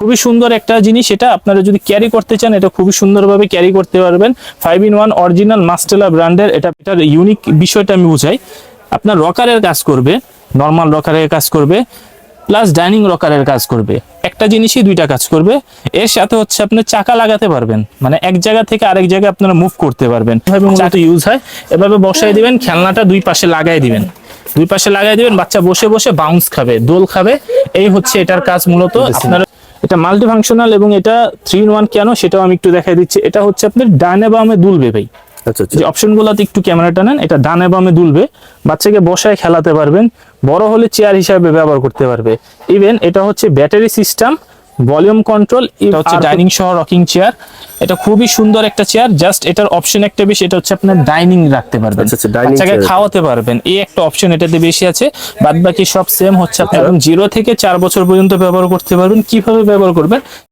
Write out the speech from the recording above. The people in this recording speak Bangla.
খুবই সুন্দর একটা জিনিস এটা। আপনারা যদি ক্যারি করতে চান এটা খুবই সুন্দরভাবে ক্যারি করতে পারবেন। Five in one original Mastela ব্র্যান্ডের এটা এটার ইউনিক বিষয়টা আমি বুঝাই। আপনার রকারের কাজ করবে নর্মাল রকারের কাজ করবে প্লাস ডাইনিং রকারের কাজ করবে। একটা জিনিসই দুইটা কাজ করবে। এর সাথে হচ্ছে আপনি চাকা লাগাতে পারবেন। মানে এক জায়গা থেকে আরেক জায়গায় আপনারা মুভ করতে পারবেন। এভাবে মূলত ইউজ হয়। এভাবে বসাই দিবেন খেলনাটা দুই পাশে লাগাই দিবেন। দুই পাশে লাগাই দিবেন বাচ্চা বসে বসে বাউন্স খাবে দোল খাবে। এই হচ্ছে এটার কাজ মূলত। আপনার এটা মাল্টি ফাংশনাল এবং এটা থ্রি ইন ওয়ান কেন সেটাও আমি একটু দেখাই দিচ্ছি। এটা হচ্ছে আপনার ডানে বামে দুলবে ভাই। আচ্ছা আচ্ছা। যে অপশনগুলোতে একটু ক্যামেরাটা নেন এটা ডানে বামে দুলবে। বাচ্চাকে বসায় খেলাতে পারবেন বড় হলে চেয়ার হিসাবে ব্যবহার করতে পারবে। ইভেন এটা হচ্ছে ব্যাটারি সিস্টেম ভলিউম কন্ট্রোল এটা হচ্ছে ডাইনিং সহ রকিং চেয়ার। এটা খুবই সুন্দর একটা চেয়ার জাস্ট এটার অপশন একটা বেশি এটা হচ্ছে আপনার ডাইনিং রাখতে পারবেন। আচ্ছা, আচ্ছা, বাচ্চাকে খাওয়াতে পারবেন এই একটা অপশন এটাতে বেশি আছে। বাদ বাকি সব সেম হচ্ছে আপনি জিরো থেকে চার বছর পর্যন্ত ব্যবহার করতে পারবেন। কীভাবে ব্যবহার করবেন?